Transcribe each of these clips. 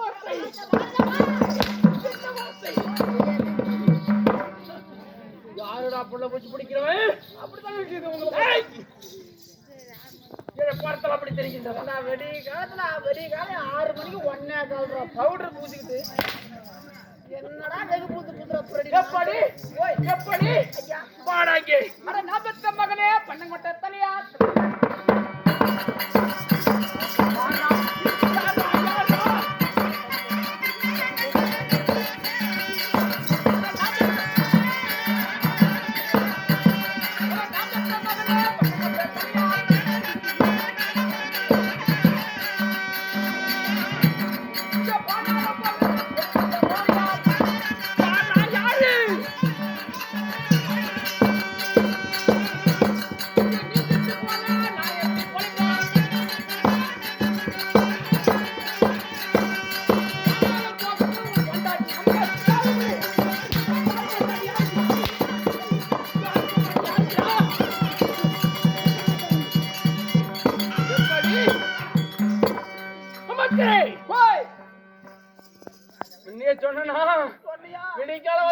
வார்த்தை வார்த்தை. யாருடா புள்ள பூச்சி பிடிக்கிறவன்? அப்படித்தான் இருக்குது உங்களுக்கு அப்படி தெரிகின்றதா. வெடி காலத்துல வெடி காலம் ஆறு மணிக்கு ஒன்னே கால் பவுடர் பூசிக்கிட்டு. என்னடா வெகு பூத்து பூத்துற எப்படி? எப்படி?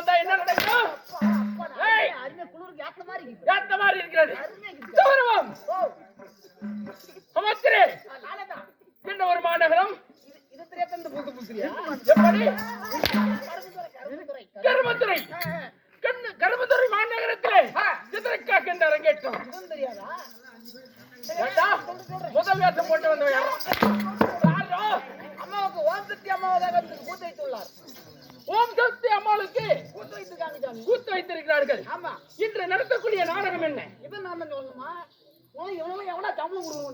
வந்தா என்ன நடக்கும்? ஏத்த மாதிரி இருக்கிறது. கௌரவம் என்ன ஒரு மாநகரம். எப்படி? கருமத்துறை கருமத்துறை மாநகரத்திலே எதற்காக இந்த அரங்கேற்றம்? முதல் வேஷம் போட்டு வந்தவன் கூத்து வைத்திருக்கிறார்கள். ஆமா. இன்று நடத்தக்கூடிய நாடகம் என்ன? இதை நான் சொல்லணுமா? எவனா சம்பளம் கொடுக்கணும்.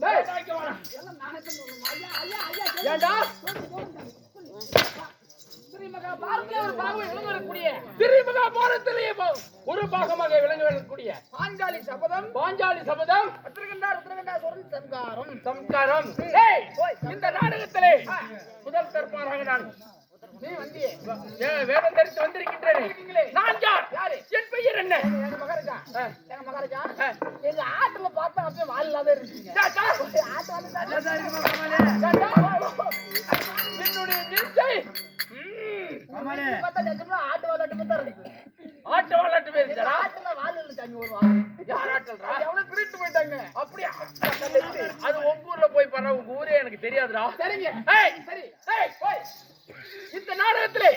ஏண்டா? ஒரு விளங்கக்கூடிய பாகமாக விளங்க வரக்கூடிய. பாஞ்சாலி சபதம். பாஞ்சாலி சபதம். சம்ஸ்காரம் ஏய், இந்த நாடகத்திலே முதல் தற்பாராக நான் நீ வந்தியே. வே- வேடம் தரித்து வந்திருக்கின்றேன். நான் யார் யாரு? என் பெயர் என்ன எங்க மகாராஜா ஆ. எங்க மகாராஜா ஆ. எங்க ஆட்டுல பார்த்தா அப்படியே வால் இல்லாத இருக்கீங்க. என்னுடைய நிச்சை ஆட்டு வாலாட்டு தான் இருக்கு. ஆட்டு விளையாட்டு பேசுறா ஆட்டுல வால் ஒரு வால் யார் ஆட்டல்றா? எவ்வளவு திருட்டு போயிட்டாங்க. அப்படியா? அது உங்க ஊர்ல போய் பாரு உங்க ஊரே எனக்கு தெரியாதுடா. சரிங்க. சரி. போய். இந்த நாடகத்திலே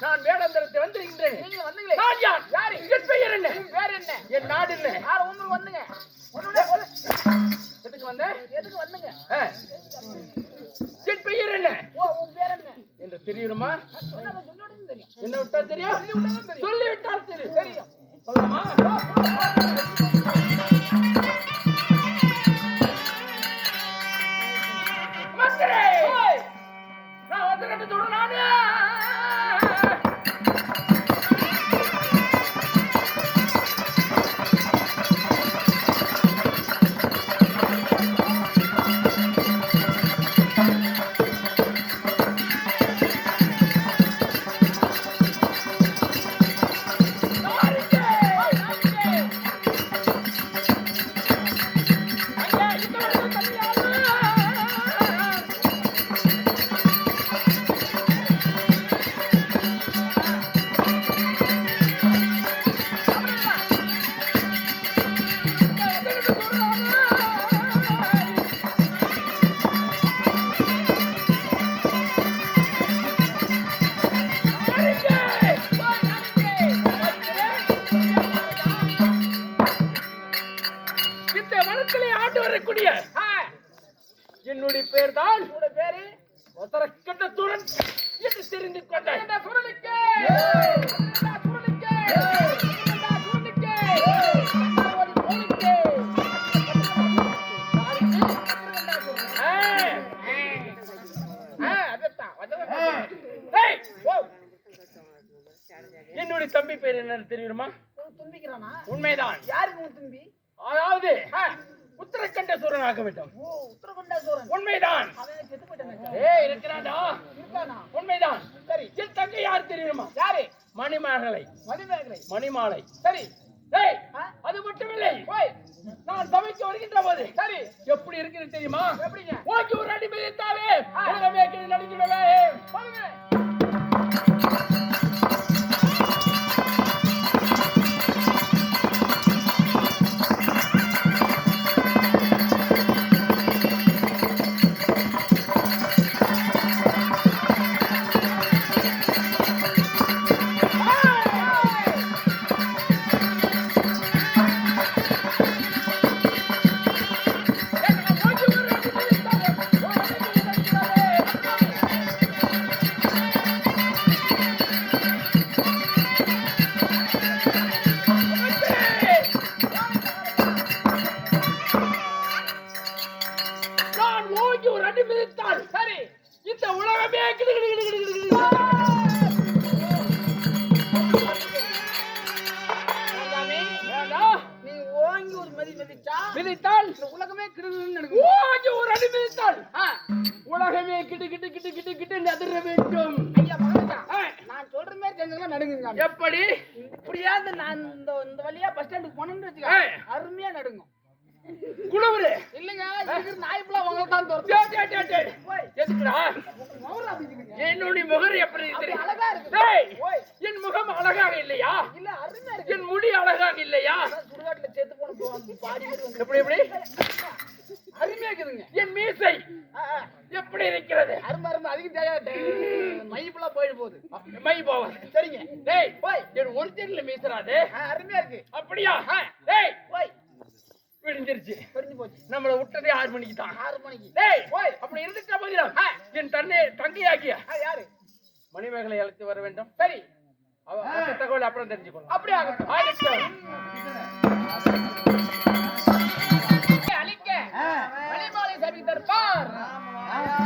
நான் வேடந்தரத்தை வந்திருக்கின்றேன். நீங்க வந்தீங்களே. நான் யார் யாரு என் பெயர் என்ன பேர் என்ன என் நாடு யார் ஒன்று வந்துங்க. எதுக்கு வந்தேன் எதுக்கு வந்துங்க. என் பெயர் என்ன? உன் பேர் என்ன என்று தெரியுமா? என்ன விட்டா தெரியும்? சொல்லி விட்டால் தெரியும். தெரியும். சொல்லலாமா வரக்கூடிய என்னுடைய பேர் தான் உன்னோட பேரு ஒத்தரக்கட்ட துரன் என்று தெரிந்து கொண்டேன். ஓ. என்னுடைய தம்பி பேர் என்னன்னு தெரியுமா? உண்மைதான். யாருக்கு உன் தும்பி? அதாவது உத்தரக்கண்ட சூரன் ஆக வேண்டும் ஓ உண்மைதான். அவன் செத்து போயிட்டான். ஏய் இருக்கிறானா? இருக்கானா? உண்மைதான். சரி. என் தங்கை யார் தெரியுமா? யாரு? மணிமகளை மணிமேகலை. மணிமாலை. சரி. ஏய்? அது மட்டுமில்லை. போய். நான் சமைக்க வருகின்ற போது சரி. எப்படி இருக்குது தெரியுமா? எப்படிங்க? ஓகே ஒரு அடி மிதித்தாவே உலகமே கீழே நடிக்கிறவே மிதித்தால்? உலகமே கிடுன்னு நடக்கும். ஓங்கி ஒரு அடி மிதித்தால்? உலகமே கிட்டு கிட்டு கிட்டு கிட்டு கிட்டு வேண்டும். ஐயா மகனுக்கா ஆ, நான் சொல்ற மாதிரி செஞ்சீங்கன்னா நடுங்குங்க எப்படி? இப்படியா இந்த நான் இந்த இந்த வழியா பஸ் ஸ்டாண்டுக்கு போனேன்னு வச்சுக்க. அருமையா நடுங்கும். குழுவுரு இல்லைங்க இருக்கிற நாய் ஃபுல்லா உங்களை தான் துரத்தும் டேய், டேய், டேய், டேய். ஓய், எதுக்குடா மௌரா பிடிக்குங்க. என்னுடைய முகர் எப்படி அப்படி தெரியும் அழகா இருக்குது. டேய், ஓய், என் முகம் அழகாக இல்லையா இல்ல அருமையா இருக்கு என் முடி அழகாக இல்லையா அதான் சுடுகாட்டுல செத்து போன போ- பாடி மாதிரி வந்து எப்படி எப்படி அருமையா இருக்குதுங்க என் மீசை ஆ, ஆ. எப்படி இருக்கிறது மை ஃபுல்லா போயிட்டு போகுது மை போவர் சரிங்க. டேய் ஓய் என் ஒரிஜினல் மீசராது அருமையா இருக்கு. அப்படியா? டேய் ஓய் விடிஞ்சிருச்சு. தெரிஞ்சு போச்சு. நம்மள விட்டதே ஆறு மணிக்கு தான். ஆறு மணிக்கு. டேய் ஓய் அப்படி இருந்துட்டா போதிலும் என் தன்னை யாரு? மணிமேகலை அழைத்து வர வேண்டும். சரி. தகவல் அப்புறம் தெரிஞ்சுக்கணும் அப்படியே? ஆகட்டும் அழிக்க. வழிமாலை சபை